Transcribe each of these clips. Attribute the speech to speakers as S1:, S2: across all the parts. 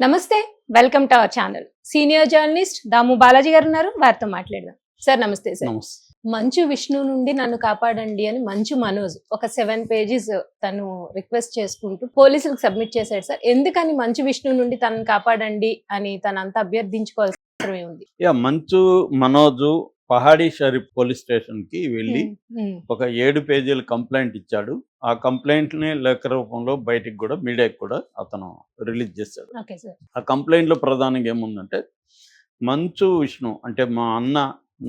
S1: నమస్తే welcome to our channel. Senior journalist Damu Balaji garu ఉన్నారు వారితో మాట్లాడదాం. సార్ నమస్తే సార్. మంచు విష్ణు నుండి నన్ను కాపాడండి అని మంచు మనోజ్ ఒక సెవెన్ పేజెస్ తను రిక్వెస్ట్ చేసుకుంటూ పోలీసులకు సబ్మిట్ చేశాడు సార్. ఎందుకని మంచు విష్ణు నుండి తనను కాపాడండి అని తనంతా అభ్యర్థించుకోవాల్సిన అవసరం ఉంది
S2: యా మంచు మనోజు పహాడీ షరీఫ్ పోలీస్ స్టేషన్కి వెళ్ళి ఒక ఏడు పేజీల కంప్లైంట్ ఇచ్చాడు. ఆ కంప్లైంట్ని లేఖ రూపంలో బయటికి కూడా మీడియాకి కూడా అతను రిలీజ్ చేశాడు. ఆ కంప్లైంట్లో ప్రధానంగా ఏముందంటే మంచు విష్ణు అంటే మా అన్న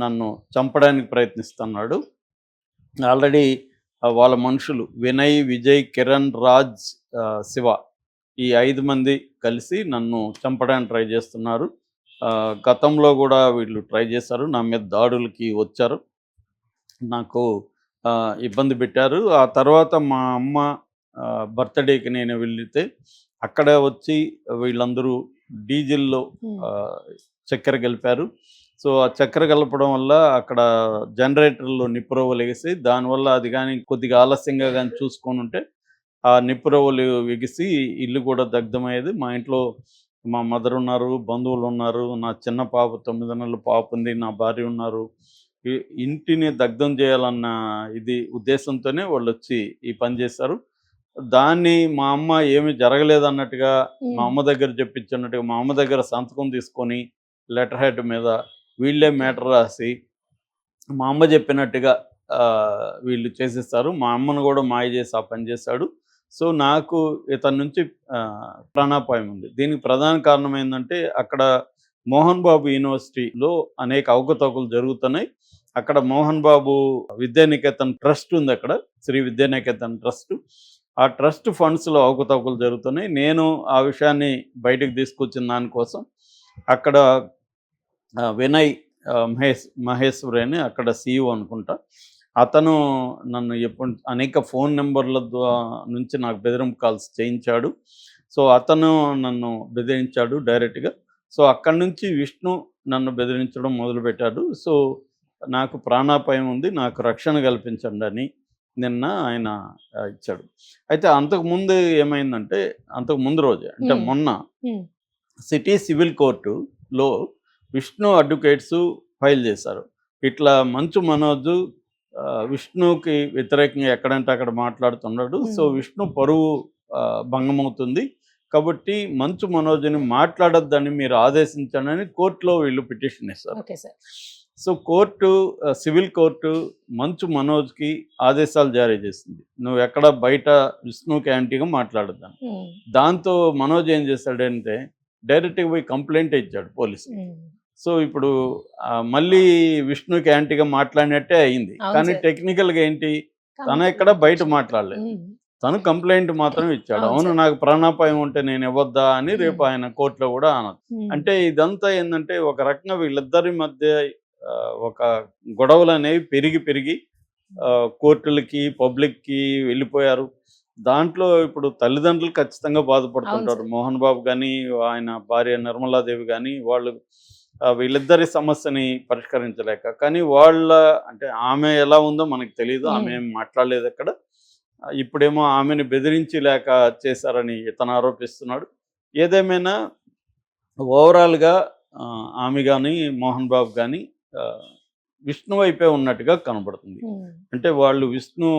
S2: నన్ను చంపడానికి ప్రయత్నిస్తున్నాడు. ఆల్రెడీ వాళ్ళ మనుషులు వినయ్ విజయ్ కిరణ్ రాజ్ శివ ఈ ఐదు మంది కలిసి నన్ను చంపడానికి ట్రై చేస్తున్నారు. గతంలో కూడా వీళ్ళు ట్రై చేశారు. నా మీద దాడులకి వచ్చారు. నాకు ఇబ్బంది పెట్టారు. ఆ తర్వాత మా అమ్మ బర్త్డేకి నేను వెళ్తే అక్కడ వచ్చి వీళ్ళందరూ డీజిల్లో చక్కెర కలిపారు. సో ఆ చక్కెర కలపడం వల్ల అక్కడ జనరేటర్లో నిప్పురవ్వలు ఎగిసి దానివల్ల అది కానీ కొద్దిగా ఆలస్యంగా కానీ చూసుకొని ఉంటే ఆ నిప్పురవ్వలు ఎగిసి ఇల్లు కూడా దగ్ధమయ్యేది. మా ఇంట్లో మా మదర్ ఉన్నారు బంధువులు ఉన్నారు నా చిన్న పాప తొమ్మిది నెలల పాప ఉంది నా భార్య ఉన్నారు. ఇంటిని దగ్ధం చేయాలన్న ఇది ఉద్దేశంతోనే వాళ్ళు వచ్చి ఈ పని చేశారు. దాన్ని మా అమ్మ ఏమీ జరగలేదు అన్నట్టుగా మా అమ్మ దగ్గర చెప్పించున్నట్టుగా మా అమ్మ దగ్గర సంతకం తీసుకొని లెటర్ హెడ్ మీద వీళ్ళే మ్యాటర్ రాసి మా అమ్మ చెప్పినట్టుగా వీళ్ళు చేసేస్తారు. మా అమ్మను కూడా మాయ చేసి ఆ పని చేశాడు. సో నాకు ఇతని నుంచి ప్రాణాపాయం ఉంది. దీనికి ప్రధాన కారణం ఏంటంటే అక్కడ మోహన్ బాబు యూనివర్సిటీలో అనేక అవకతవకలు జరుగుతున్నాయి. అక్కడ మోహన్ బాబు విద్యానికేతన్ ట్రస్ట్ ఉంది అక్కడ శ్రీ విద్యానికేతన్ ట్రస్ట్. ఆ ట్రస్ట్ ఫండ్స్లో అవకతవకలు జరుగుతున్నాయి. నేను ఆ విషయాన్ని బయటకు తీసుకొచ్చిన దానికోసం అక్కడ వినయ్ మహేష్ మహేశ్వరి అని అక్కడ సీఈఓ అనుకుంటా. అతను నన్ను ఎప్పుడు అనేక ఫోన్ నెంబర్ల ద్వారా నుంచి నాకు బెదిరింపు కాల్స్ చేయించాడు. సో అతను నన్ను బెదిరించాడు డైరెక్ట్గా. సో అక్కడి నుంచి విష్ణు నన్ను బెదిరించడం మొదలుపెట్టాడు. సో నాకు ప్రాణాపాయం ఉంది నాకు రక్షణ కల్పించండి అని నిన్న ఆయన ఇచ్చాడు. అయితే అంతకు ముందు ఏమైందంటే అంతకు ముందు రోజే అంటే. మొన్న సిటీ సివిల్ కోర్టులో విష్ణు అడ్వకేట్స్ ఫైల్ చేశారు. ఇట్లా మంచు మనోజ్ విష్ణుకి వ్యతిరేకంగా ఎక్కడంటే అక్కడ మాట్లాడుతున్నాడు. సో విష్ణు పరువు భంగమవుతుంది. కాబట్టి మంచు మనోజ్ని మాట్లాడొద్దని మీరు ఆదేశించండి కోర్టులో వీళ్ళు పిటిషన్ ఇస్తారు సో కోర్టు సివిల్ కోర్టు మంచు మనోజ్కి ఆదేశాలు జారీ చేసింది. నువ్వు ఎక్కడ బయట విష్ణుకి యాంటీగా మాట్లాడద్దాను.
S1: ఉమ్,
S2: దాంతో మనోజ్ ఏం చేశాడంటే డైరెక్ట్గా పోయి కంప్లైంట్ ఇచ్చాడు పోలీసు సో ఇప్పుడు మళ్ళీ విష్ణుకి యాంటీగా మాట్లాడినట్టే అయింది. కానీ. టెక్నికల్గా ఏంటి? తన ఎక్కడ బయట మాట్లాడలేదు. తను కంప్లైంట్ మాత్రం ఇచ్చాడు.
S1: అవును.
S2: నాకు ప్రాణాపాయం ఉంటే నేను ఇవ్వద్దా అని రేపు. ఆయన కోర్టులో కూడా
S1: ఉమ్,
S2: అంటే ఇదంతా ఏంటంటే ఒక రకంగా వీళ్ళిద్దరి మధ్య ఒక గొడవలు అనేవి పెరిగి పెరిగి కోర్టులకి పబ్లిక్కి వెళ్ళిపోయారు. దాంట్లో ఇప్పుడు తల్లిదండ్రులు ఖచ్చితంగా బాధపడుతుంటారు. మోహన్ బాబు కానీ ఆయన భార్య నిర్మలాదేవి కానీ వాళ్ళు వీళ్ళిద్దరి సమస్యని పరిష్కరించలేక కానీ వాళ్ళ అంటే ఆమె ఎలా ఉందో మనకు తెలియదు. ఆమె ఏం మాట్లాడలేదు అక్కడ ఇప్పుడేమో ఆమెను బెదిరించి లేక చేశారని ఇతను ఆరోపిస్తున్నాడు. ఏదేమైనా ఓవరాల్గా ఆమె కానీ మోహన్ బాబు కానీ విష్ణు వైపే ఉన్నట్టుగా కనబడుతుంది. అంటే వాళ్ళు విష్ణు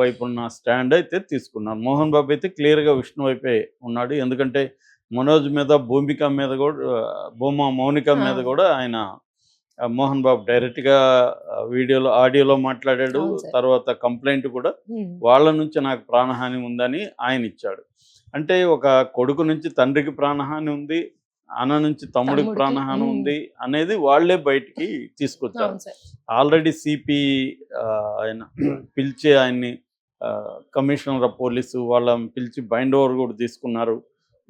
S2: వైపు ఉన్న స్టాండ్ అయితే తీసుకున్నారు. మోహన్ బాబు అయితే క్లియర్గా విష్ణు వైపే ఉన్నాడు. ఎందుకంటే మనోజ్ మీద భూమిక మీద కూడా భూమా మౌనిక మీద. కూడా ఆయన మోహన్ బాబు డైరెక్ట్గా ఆ, వీడియోలో ఆడియోలో మాట్లాడాడు. తర్వాత కంప్లైంట్ కూడా వాళ్ళ నుంచి నాకు ప్రాణహాని ఉందని ఆయన ఇచ్చాడు అంటే ఒక కొడుకు నుంచి తండ్రికి ప్రాణహాని ఉంది అన్న నుంచి తమ్ముడికి ప్రాణహాని. ఉంది అనేది వాళ్ళే బయటికి తీసుకొచ్చారు ఆల్రెడీ సిపి ఆయన పిలిచి ఆయన్ని కమిషనర్ ఆఫ్ పోలీసు వాళ్ళని పిలిచి బైండ్ ఓవర్ కూడా తీసుకున్నారు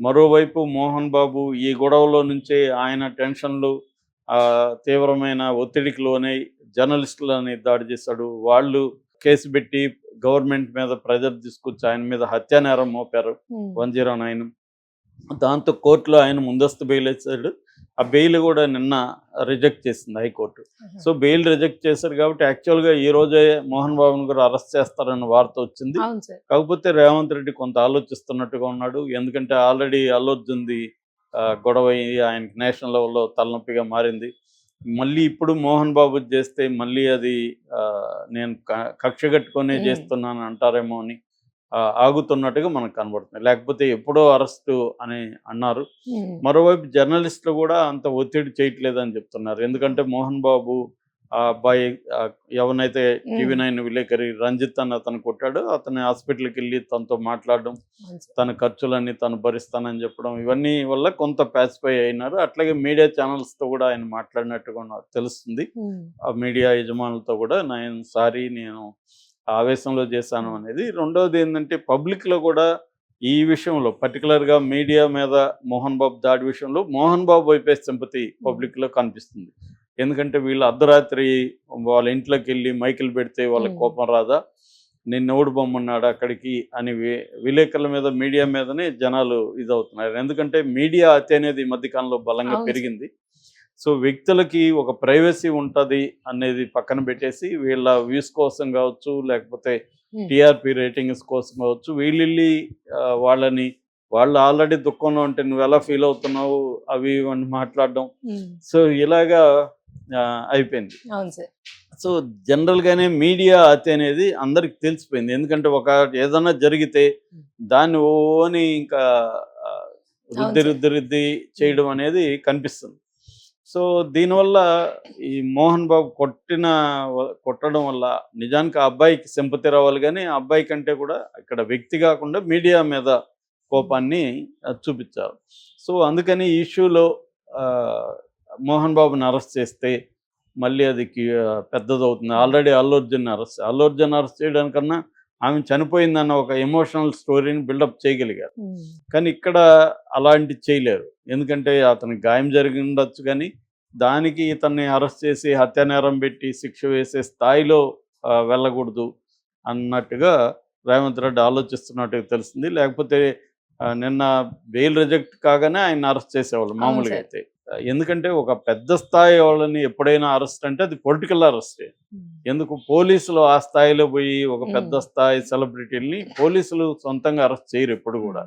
S2: మరోవైపు మోహన్ బాబు ఈ గొడవలో నుంచే ఆయన టెన్షన్లు ఆ, తీవ్రమైన ఒత్తిడికి లోనై జర్నలిస్టులని దాడి చేశాడు. వాళ్ళు కేసు పెట్టి గవర్నమెంట్ మీద ప్రెజర్ తీసుకొచ్చి ఆయన మీద హత్యా నేరం మోపారు వన్ జీరో నైన్. దాంతో కోర్టులో ఆయన ముందస్తు బెయిల్ వేసాడు ఆ బెయిల్ కూడా నిన్న రిజెక్ట్ చేసింది హైకోర్టు. సో బెయిల్ రిజెక్ట్ చేశారు కాబట్టి యాక్చువల్గా ఈ రోజే మోహన్ బాబుని కూడా అరెస్ట్ చేస్తారన్న వార్త వచ్చింది. కాకపోతే రేవంత్ రెడ్డి కొంత ఆలోచిస్తున్నట్టుగా ఉన్నాడు. ఎందుకంటే ఆల్రెడీ అల్లొర్జుంది ఆ, గొడవ ఆయనకి నేషనల్ లెవెల్లో తలనొప్పిగా మారింది. మళ్ళీ ఇప్పుడు మోహన్ బాబు చేస్తే మళ్ళీ అది నేను కక్ష కట్టుకొనే. చేస్తున్నాను అంటారేమో అని ఆగుతున్నట్టుగా మనకు కనబడుతుంది లేకపోతే ఎప్పుడో అరెస్టు అని అన్నారు. మరోవైపు జర్నలిస్టులు కూడా అంత ఒత్తిడి చేయట్లేదని చెప్తున్నారు. ఎందుకంటే మోహన్ బాబు ఆ అబ్బాయి ఎవరినైతే టీవీ నైన్ విలేకరి రంజిత్ అని అతను కొట్టాడో అతని హాస్పిటల్కి వెళ్ళి తనతో మాట్లాడడం. తన ఖర్చులన్నీ తను భరిస్తానని చెప్పడం ఇవన్నీ వల్ల కొంత ప్యాసిఫై అయినారు. అట్లాగే మీడియా ఛానల్స్తో కూడా ఆయన మాట్లాడినట్టుగా తెలుస్తుంది. ఆ మీడియా యజమానులతో కూడా నేను సారీ నేను ఆవేశంలో చేశాను అనేది. రెండవది ఏంటంటే పబ్లిక్లో కూడా ఈ విషయంలో పర్టికులర్గా మీడియా మీద మోహన్ బాబు దాడి విషయంలో మోహన్ బాబు వైపే సింపతి పబ్లిక్లో కనిపిస్తుంది. ఎందుకంటే వీళ్ళు అర్ధరాత్రి వాళ్ళ ఇంట్లోకి వెళ్ళి మైకులు పెడితే వాళ్ళకి. కోపం రాదా? నిన్ను ఎవడు బొమ్మన్నాడు అక్కడికి? అని విలేకరుల మీద మీడియా మీదనే జనాలు ఇదవుతున్నారు. ఎందుకంటే మీడియా అతి అనేది ఈ మధ్యకాలంలో బలంగా. పెరిగింది. సో వ్యక్తులకి ఒక ప్రైవసీ ఉంటుంది అనేది పక్కన పెట్టేసి వీళ్ళ వ్యూస్ కోసం కావచ్చు లేకపోతే. టీఆర్పీ రేటింగ్స్ కోసం కావచ్చు వీళ్ళి వాళ్ళని వాళ్ళు ఆల్రెడీ దుఃఖంలో ఉంటే నువ్వు ఎలా ఫీల్ అవుతున్నావు అవి ఇవి అని మాట్లాడడం సో ఇలాగా అయిపోయింది. సో జనరల్గానే మీడియా అతి అనేది అందరికి తెలిసిపోయింది. ఎందుకంటే ఒక ఏదైనా జరిగితే దాన్ని ఓని ఇంకా రుద్ది. రుద్ది రుద్ది చేయడం అనేది కనిపిస్తుంది. సో దీనివల్ల ఈ మోహన్ బాబు కొట్టిన కొట్టడం వల్ల నిజానికి ఆ అబ్బాయికి సింపతి రావాలి కానీ ఆ అబ్బాయి కంటే కూడా ఇక్కడ వ్యక్తి కాకుండా మీడియా మీద కోపాన్ని చూపించారు. సో అందుకని ఈ ఇష్యూలో మోహన్ బాబుని అరెస్ట్ చేస్తే మళ్ళీ అది పెద్దదవుతుంది. Already Allu Arjun arrest Allu Arjun arrest చేయడానికన్నా ఆమె చనిపోయిందన్న ఒక ఎమోషనల్ స్టోరీని బిల్డప్ చేయగలిగారు. కానీ ఇక్కడ అలాంటి చేయలేరు. ఎందుకంటే అతనికి గాయం జరిగి ఉండొచ్చు కానీ దానికి ఇతన్ని అరెస్ట్ చేసి హత్యానేరం పెట్టి శిక్ష వేసే స్థాయిలో వెళ్ళకూడదు అన్నట్టుగా రేవంత్ రెడ్డి ఆలోచిస్తున్నట్టుగా తెలిసింది. లేకపోతే నిన్న బెయిల్ రిజెక్ట్ కాగానే ఆయన అరెస్ట్ చేసేవాళ్ళు మామూలుగా. అయితే. ఎందుకంటే ఒక పెద్ద స్థాయి వాళ్ళని ఎప్పుడైనా అరెస్ట్ అంటే అది పొలిటికల్ అరెస్టే. ఎందుకు? పోలీసులు ఆ స్థాయిలో పోయి ఒక పెద్ద. స్థాయి సెలబ్రిటీని పోలీసులు సొంతంగా అరెస్ట్ చేయరు ఎప్పుడు కూడా.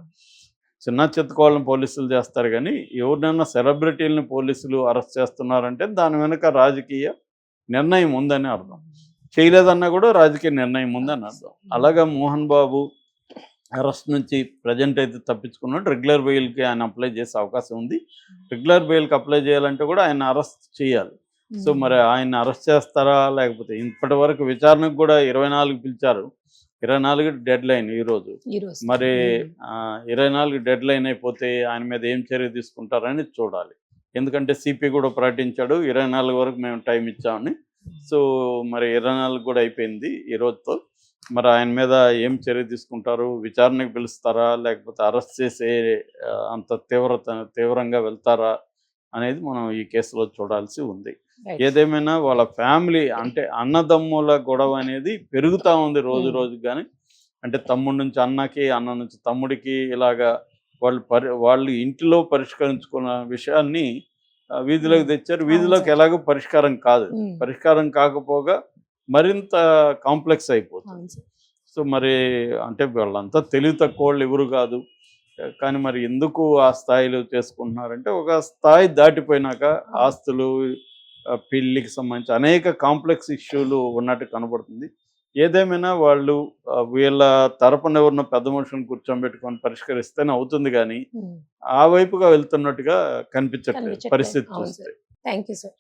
S2: చిన్న చెత్తుకోవాలని పోలీసులు చేస్తారు కానీ ఎవరినైనా సెలబ్రిటీలని పోలీసులు అరెస్ట్ చేస్తున్నారంటే దాని వెనుక రాజకీయ నిర్ణయం ఉందని అర్థం. చేయలేదన్నా కూడా రాజకీయ నిర్ణయం ఉందని అర్థం. అలాగా మోహన్ బాబు అరెస్ట్ నుంచి ప్రజెంట్ అయితే తప్పించుకున్నాడు. రెగ్యులర్ బెయిల్కి ఆయన అప్లై చేసే అవకాశం ఉంది. రెగ్యులర్ బెయిల్కి అప్లై చేయాలంటే కూడా ఆయన అరెస్ట్ చేయాలి. సో
S1: ఉమ్,
S2: మరి ఆయన అరెస్ట్ చేస్తారా? లేకపోతే ఇప్పటి వరకు విచారణకు కూడా ఇరవై నాలుగు పిలిచారు. ఇరవై నాలుగు డెడ్ లైన్ ఈరోజు. మరి ఇరవై నాలుగు డెడ్ లైన్ అయిపోతే ఆయన మీద ఏం చర్య తీసుకుంటారని చూడాలి. ఎందుకంటే సిపి కూడా ప్రకటించాడు ఇరవై నాలుగు వరకు మేము టైం ఇచ్చామని. సో మరి ఇరవై నాలుగు కూడా అయిపోయింది ఈ రోజుతో. మరి ఆయన మీద ఏం చర్య తీసుకుంటారు? విచారణకు పిలుస్తారా? లేకపోతే అరెస్ట్ చేసే అంత తీవ్రత తీవ్రంగా వెళ్తారా? అనేది మనం ఈ కేసులో చూడాల్సి ఉంది. ఏదేమైనా వాళ్ళ ఫ్యామిలీ అంటే అన్నదమ్ముల గొడవ అనేది పెరుగుతూ ఉంది రోజు
S1: Hmm.
S2: రోజు కానీ అంటే తమ్ముడి నుంచి అన్నకి అన్న నుంచి తమ్ముడికి ఇలాగా వాళ్ళు పరి వాళ్ళు ఇంటిలో పరిష్కరించుకున్న విషయాన్ని వీధిలోకి
S1: Hmm.
S2: తెచ్చారు వీధిలోకి. ఎలాగో పరిష్కారం కాదు
S1: ఉమ్,
S2: పరిష్కారం కాకపోగా మరింత కాంప్లెక్స్ అయిపోతుంది. సో మరి అంటే వాళ్ళంతా తెలివి తక్కువ వాళ్ళు ఎవరు కాదు కానీ మరి ఎందుకు ఆ స్థాయిలో చేసుకుంటున్నారంటే ఒక స్థాయి దాటిపోయినాక ఆస్తులు పెళ్ళికి సంబంధించి అనేక కాంప్లెక్స్ ఇష్యూలు ఉన్నట్టు కనబడుతుంది. ఏదేమైనా వాళ్ళు వీళ్ళ తరపున ఎవరిన పెద్ద మనుషులను కూర్చోబెట్టుకొని పరిష్కరిస్తేనే అవుతుంది కానీ ఆ వైపుగా వెళ్తున్నట్టుగా కనిపించట్లేదు. పరిస్థితి చూస్తే.
S1: Thank you sir.